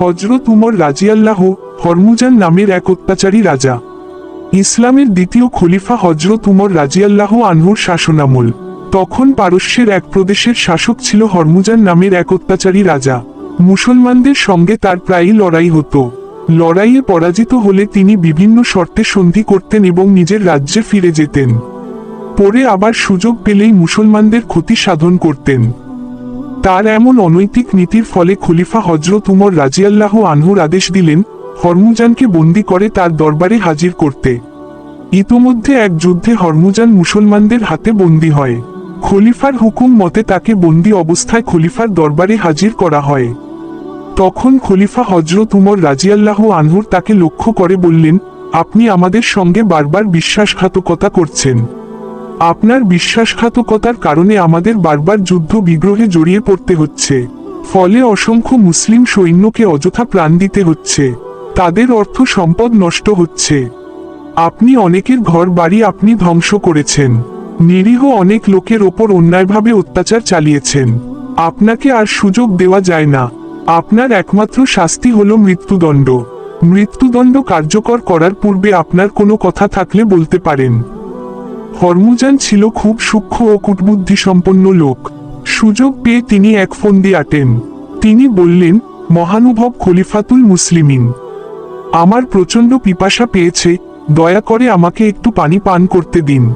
হজরত উমর রাজিয়াল্লাহ হরমুজান নামের এক অত্যাচারী রাজা। ইসলামের দ্বিতীয় খলিফা হজরত উমর রাজিয়াল্লাহ আনহুর শাসনামল। তখন পারস্যের এক প্রদেশের শাসক ছিল হরমুজান নামের এক অত্যাচারী রাজা। মুসলমানদের সঙ্গে তার প্রায়ই লড়াই হতো। লড়াইয়ে পরাজিত হলে তিনি বিভিন্ন শর্তে সন্ধি করতেন এবং নিজের রাজ্যে ফিরে যেতেন। পরে আবার সুযোগ পেলেই মুসলমানদের ক্ষতি সাধন করতেন। তার এমন অনৈতিক নীতির ফলে খলিফা হজরত উমর রাজিয়াল্লাহ আনহুর আদেশ দিলেন, হরমুজানকে বন্দি করে তার দরবারে হাজির করতে। ইতোমধ্যে এক যুদ্ধে হরমুজান মুসলমানদের হাতে বন্দী হয়। খলিফার হুকুম মতে তাকে বন্দি অবস্থায় খলিফার দরবারে হাজির করা হয়। তখন খলিফা হজরত উমর রাজিয়াল্লাহ আনহুর তাকে লক্ষ্য করে বললেন, আপনি আমাদের সঙ্গে বারবার বিশ্বাসঘাতকতা করছেন। আপনার বিশ্বাসঘাতকতার কারণে আমাদের বারবার যুদ্ধ বিগ্রহে জড়িয়ে পড়তে হচ্ছে। ফলে অসংখ্য মুসলিম সৈন্যকে অযথা প্রাণ দিতে হচ্ছে। তাদের অর্থ সম্পদ নষ্ট হচ্ছে। আপনি অনেকের ঘর বাড়ি আপনি ধ্বংস করেছেন। নিরীহ অনেক লোকের ওপর অন্যায়ভাবে অত্যাচার চালিয়েছেন। আপনাকে আর সুযোগ দেওয়া যায় না। আপনার একমাত্র শাস্তি হল মৃত্যুদণ্ড। মৃত্যুদণ্ড কার্যকর করার পূর্বে আপনার কোনো কথা থাকলে বলতে পারেন। হরমুজান ছিল খুব সূক্ষ্ম ও কূটবুদ্ধি সম্পন্ন লোক। সুযোগ পেয়ে তিনি এক ফন্দি আটেন। তিনি বললেন, মহানুভব খলিফাতুল মুসলিমিন, আমার প্রচণ্ড পিপাসা পেয়েছে, দয়া করে আমাকে একটু পানি পান করতে দিন।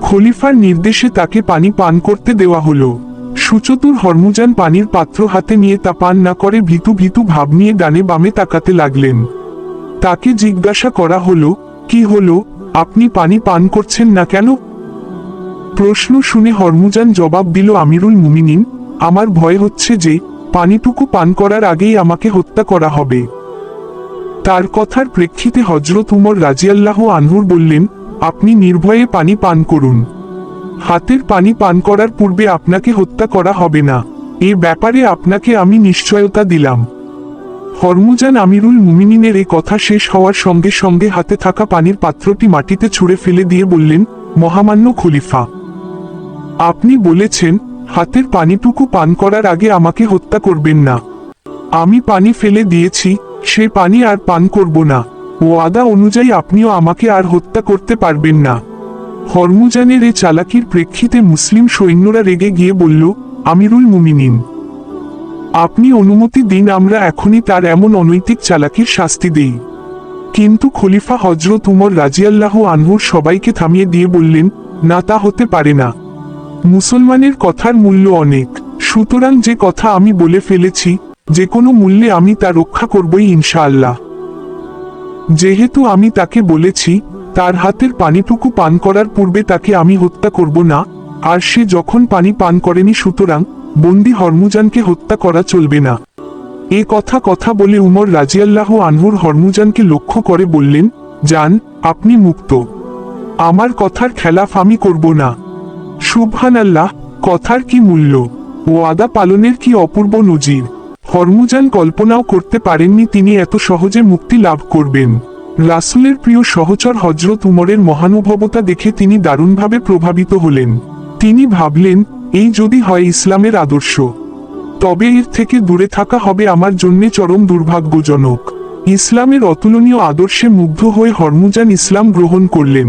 খলিফার নির্দেশে তাকে পানি পান করতে দেওয়া হলো। সুচতুর হরমুজান পানির পাত্র হাতে নিয়ে তা পান না করে ভীতু ভীতু ভাব নিয়ে ডানে বামে তাকাতে লাগলেন। তাকে জিজ্ঞাসা করা হলো, কি হলো? আপনি পানি পান করছেন না কেন? প্রশ্ন শুনে হরমুজান জবাব দিল, আমিরুল মুমিনিন, আমার ভয় হচ্ছে যে পানিটুকু পান করার আগেই আমাকে হত্যা করা হবে। তার কথার প্রেক্ষিতে হজরত উমর রাজিয়াল্লাহ আনহুর বললেন, আপনি নির্ভয়ে পানি পান করুন। হাতের পানি পান করার পূর্বে আপনাকে হত্যা করা হবে না। এ ব্যাপারে আপনাকে আমি নিশ্চয়তা দিলাম। হরমুজান আমিরুল মুমিনিনের এ কথা শেষ হওয়ার সঙ্গে সঙ্গে হাতে থাকা পানির পাত্রটি মাটিতে ছুঁড়ে ফেলে দিয়ে বললেন, মহামান্য খলিফা, আপনি বলেছেন, হাতের পানিটুকু পান করার আগে আমাকে হত্যা করবেন না। আমি পানি ফেলে দিয়েছি, সে পানি আর পান করব না। ও আদা অনুযায়ী আপনিও আমাকে আর হত্যা করতে পারবেন না। হরমুজানের এ চালাকির প্রেক্ষিতে মুসলিম সৈন্যরা রেগে গিয়ে বলল, আমিরুল মুমিনিন আপনি অনুমতি দিন, আমরা এখনই তার এমন অনৈতিক চালাকির শাস্তি দেই। কিন্তু খলিফা হজরত উমর রাজিয়াল্লাহ আনহুর সবাইকে থামিয়ে দিয়ে বললেন, না, তা হতে পারে না। মুসলমানের কথার মূল্য অনেক। সুতরাং যে কথা আমি বলে ফেলেছি, যে কোনো মূল্যে আমি তা রক্ষা করবই ইনশাআল্লাহ। যেহেতু আমি তাকে বলেছি, তার হাতের পানিটুকু পান করার পূর্বে তাকে আমি হত্যা করব না, আর সে যখন পানি পান করেনি সুতরাং বন্দি হরমুজানকে হত্যা করা চলবে না। এ কথা কথা বলে উমর রাজিয়াল্লাহ আনহুর হরমুজানকে লক্ষ্য করে বললেন যান আপনি মুক্ত। আমার কথার খেলাফ আমি করব না। সুবহান আল্লাহ কথার কি মূল্য? ও আদা পালনের কি অপূর্ব নজির? হরমুজান কল্পনাও করতে পারেননি তিনি এত সহজে মুক্তি লাভ করবেন। রাসুলের প্রিয় সহচর হজরত উমরের মহানুভবতা দেখে তিনি দারুণভাবে প্রভাবিত হলেন। তিনি ভাবলেন এই যদি হয় ইসলামের আদর্শ, তবে এর থেকে দূরে থাকা হবে আমার জন্যে চরম দুর্ভাগ্যজনক। ইসলামের অতুলনীয় আদর্শে মুগ্ধ হয়ে হরমুজান ইসলাম গ্রহণ করলেন।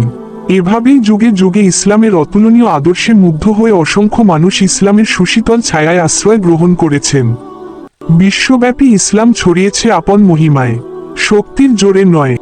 এভাবেই যুগে যুগে ইসলামের অতুলনীয় আদর্শে মুগ্ধ হয়ে অসংখ্য মানুষ ইসলামের সুশীতল ছায়ায় আশ্রয় গ্রহণ করেছেন। বিশ্বব্যাপী ইসলাম ছড়িয়েছে আপন মহিমায়, শক্তির জোরে নয়।